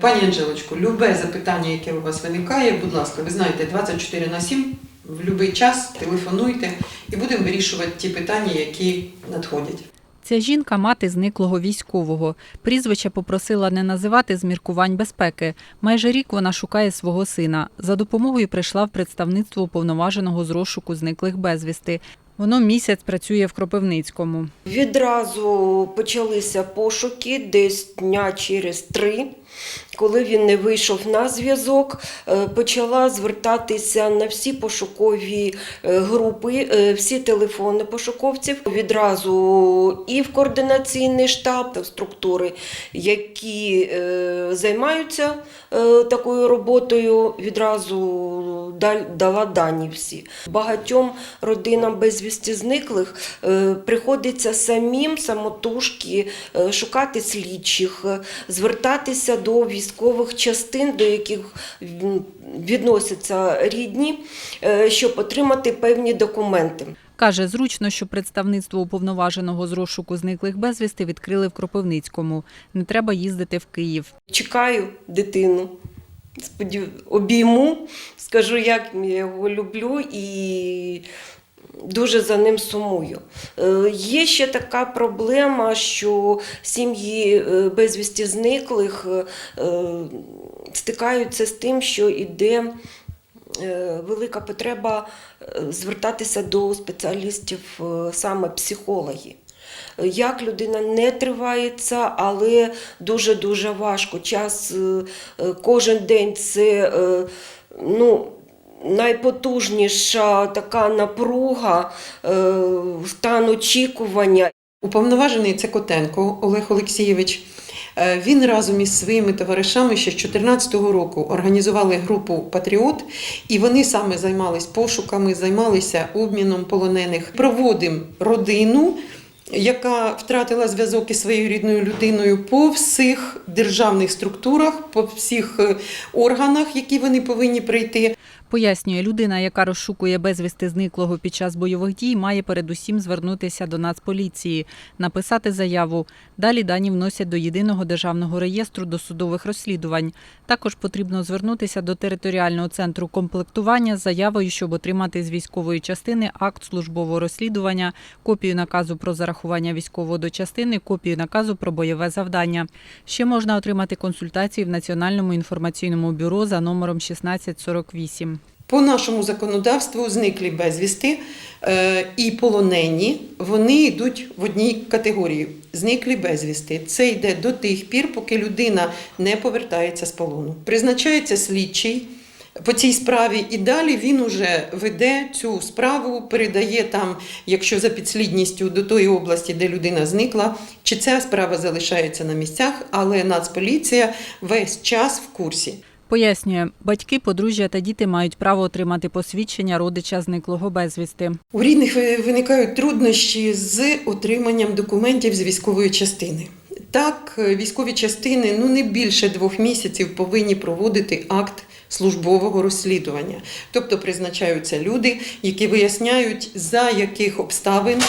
Пані Анжелочко, любе запитання, яке у вас виникає, будь ласка, ви знаєте, 24 на 7, в будь-який час телефонуйте і будемо вирішувати ті питання, які надходять. Ця жінка мати зниклого військового. Прізвище попросила не називати з міркувань безпеки. Майже рік вона шукає свого сина. За допомогою прийшла в представництво уповноваженого з розшуку зниклих безвісти. Воно місяць працює в Кропивницькому. Відразу почалися пошуки десь дня через три. Коли він не вийшов на зв'язок, е, почала звертатися на всі пошукові е, групи, е, всі телефони пошуковців. Відразу і в координаційний штаб та в структури, які займаються такою роботою, відразу дала дані всі. Багатьом родинам безвісті зниклих е, приходиться самим самотужки е, шукати слідчих, е, звертатися до військових частин, до яких відносяться рідні, щоб отримати певні документи. Каже, зручно, що представництво уповноваженого з розшуку зниклих безвісти відкрили в Кропивницькому. Не треба їздити в Київ. Чекаю дитину. Обійму, скажу, як я його люблю і дуже за ним сумую. Е, Є ще така проблема, що сім'ї е, безвісті зниклих е, стикаються з тим, що йде велика потреба звертатися до спеціалістів саме психологів. Як людина не тривається, але дуже-дуже важко. Час е, е, кожен день це е, ну, найпотужніша така напруга, стан очікування. Уповноважений це Котенко Олег Олексійович. Він разом із своїми товаришами ще з 2014 року організували групу Патріот, і вони саме займались пошуками, займалися обміном полонених. Проводимо родину, яка втратила зв'язок із своєю рідною людиною по всіх державних структурах, по всіх е, органах, які вони повинні прийти. Пояснює, людина, яка розшукує безвісти зниклого під час бойових дій, має передусім звернутися до Нацполіції, написати заяву. Далі дані вносять до єдиного державного реєстру досудових розслідувань. Також потрібно звернутися до територіального центру комплектування з заявою, щоб отримати з військової частини акт службового розслідування, копію наказу про зарахування військового до частини, копію наказу про бойове завдання. Ще можна отримати консультації в Національному інформаційному бюро за номером 1648. По нашому законодавству зниклі безвісти е, і полонені вони йдуть в одній категорії. Зниклі безвісти. Це йде до тих пір, поки людина не повертається з полону. Призначається слідчий по цій справі, і далі він уже веде цю справу, передає там, якщо за підслідністю до тої області, де людина зникла, чи ця справа залишається на місцях, але Нацполіція весь час в курсі. Пояснює, батьки, подружжя та діти мають право отримати посвідчення родича зниклого безвісти. У рідних виникають труднощі з отриманням документів з військової частини. Так, військові частини ну не більше двох місяців повинні проводити акт службового розслідування. Тобто призначаються люди, які виясняють, за яких обставин.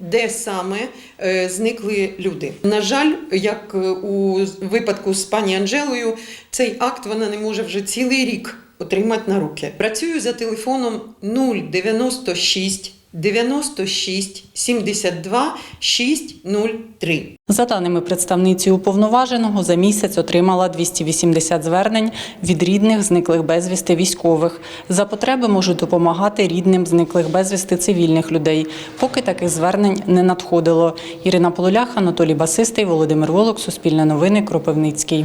Де саме е, зникли люди? На жаль, як е, у випадку з пані Анжелою, цей акт вона не може вже цілий рік отримати на руки. Працюю за телефоном 096 96 72 603. За даними представниці уповноваженого, за місяць отримала 280 звернень від рідних зниклих безвісти військових. За потреби можуть допомагати рідним зниклих безвісти цивільних людей. Поки таких звернень не надходило. Ірина Полулях, Анатолій Басистий, Володимир Волок, Суспільне новини, Кропивницький.